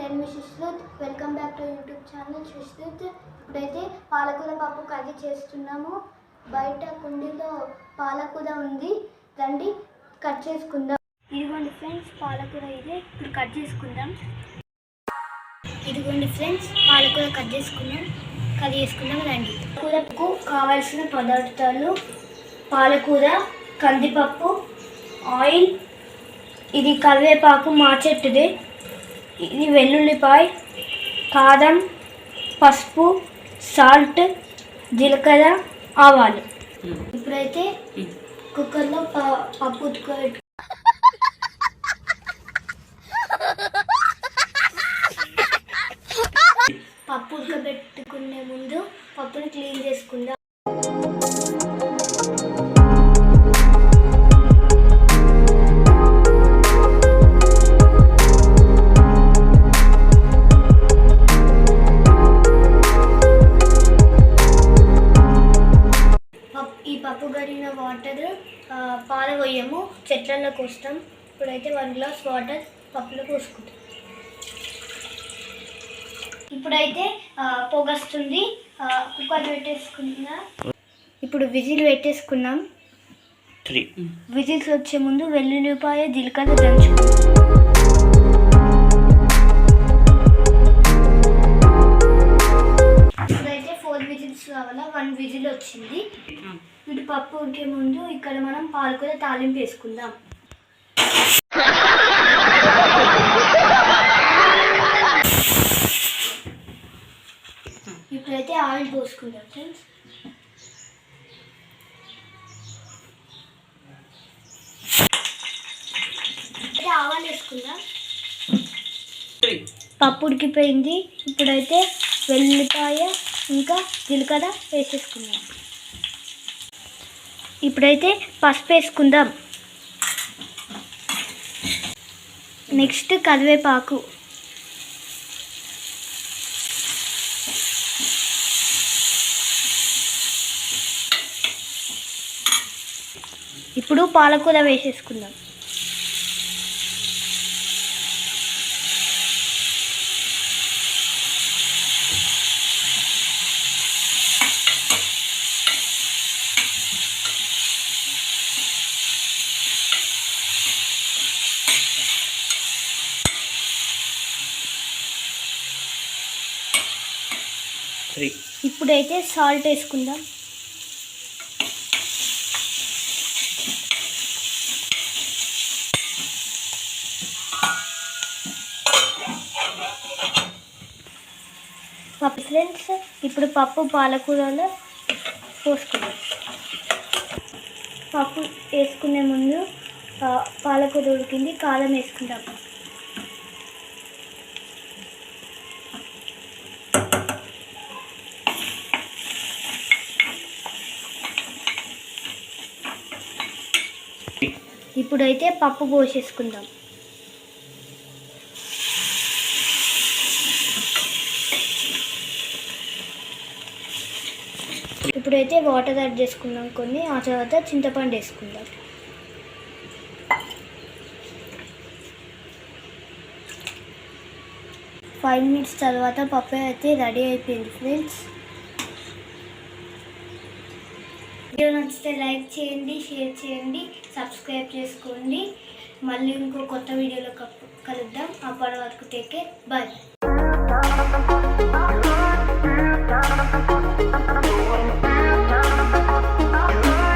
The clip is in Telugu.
నేను మీ Sushruth. Welcome back to YouTube channel Sushruth ఇప్పుడైతే పాలకూర పప్పు కర్రీ చేస్తున్నాము. బయట కుండీలో పాలకూర ఉంది. రండి కట్ చేసుకుందాం. ఇదిగోండి ఫ్రెండ్స్ పాలకూర ఇదే. ఇప్పుడు కట్ చేసుకుందాం. ఇదిగోండి ఫ్రెండ్స్ పాలకూర కట్ చేసుకుందాం. కట్ చేసుకుందాం రండి. కూరకు కావాల్సిన పదార్థాలు పాలకూర కందిపప్పు ఆయిల్ ఇది కరివేపాకు మా చెట్టుదే. ఇది వెల్లుల్లిపాయ కారం పసుపు సాల్ట్ జీలకర్ర ఆవాలు. ఇప్పుడైతే కుక్కర్లో ప- పప్పు ఉతుకోబెట్టు పప్పు ఉడకబెట్టుకునే ముందు పప్పుని క్లీన్ చేసుకుందాం. పాల పోయము చెట్లలో కోస్తాం. ఇప్పుడైతే వన్ గ్లాస్ వాటర్ పప్పులో పోసుకుంటాం. ఇప్పుడైతే పొగొస్తుంది కుక్కర్ పెట్టేసుకున్నా ఇప్పుడు విజిల్ పెట్టేసుకున్నాం. త్రీ విజిల్స్ వచ్చే ముందు వెల్లుల్లిపాయ జీలకర్ర దంచుకున్నాం ఇప్పుడైతే ఫోర్ విజిల్స్ కావాలా? వన్ విజిల్ వచ్చింది. ఇప్పుడు పప్పు ఉడికే ముందు ఇక్కడ మనం పాలకూర తాలింపు వేసుకుందాం. ఇప్పుడైతే ఆయిల్ పోసుకుందాం ఫ్రెండ్స్. ఆవాలు వేసుకుందాం. పప్పు ఉడికిపోయింది. ఇప్పుడైతే వెల్లిపాయ ఇంకా జీలకర్ర వేసేసుకుందాం. ఇప్పుడైతే పసుపు వేసుకుందాం. నెక్స్ట్ కరివేపాకు. ఇప్పుడు పాలకూర వేసేసుకుందాం. త్రీ. ఇప్పుడైతే సాల్ట్ వేసుకుందాం. పప్పు ఫ్రెండ్స్ ఇప్పుడు పప్పు పాలకూరలో పోసుకుందాం. పప్పు వేసుకునే ముందు పాలకూర ఉడికింది కారం వేసుకుందాం. ఇప్పుడైతే పప్పు పోసేసుకుందాం. ఇప్పుడైతే వాటర్ యాడ్ చేసుకుందాం కొన్ని ఆ తర్వాత చింతపండు వేసుకుందాం. ఫైవ్ మినిట్స్ తర్వాత పప్పు అయితే రెడీ అయిపోయింది ఫ్రెండ్స్. వీడియో నచ్చితే లైక్ చేయండి షేర్ చేయండి సబ్స్క్రైబ్ చేసుకోండి. మళ్ళీ ఇంకో కొత్త వీడియోలో కలుద్దాం. అప్పటి వరకు టేకే బాయ్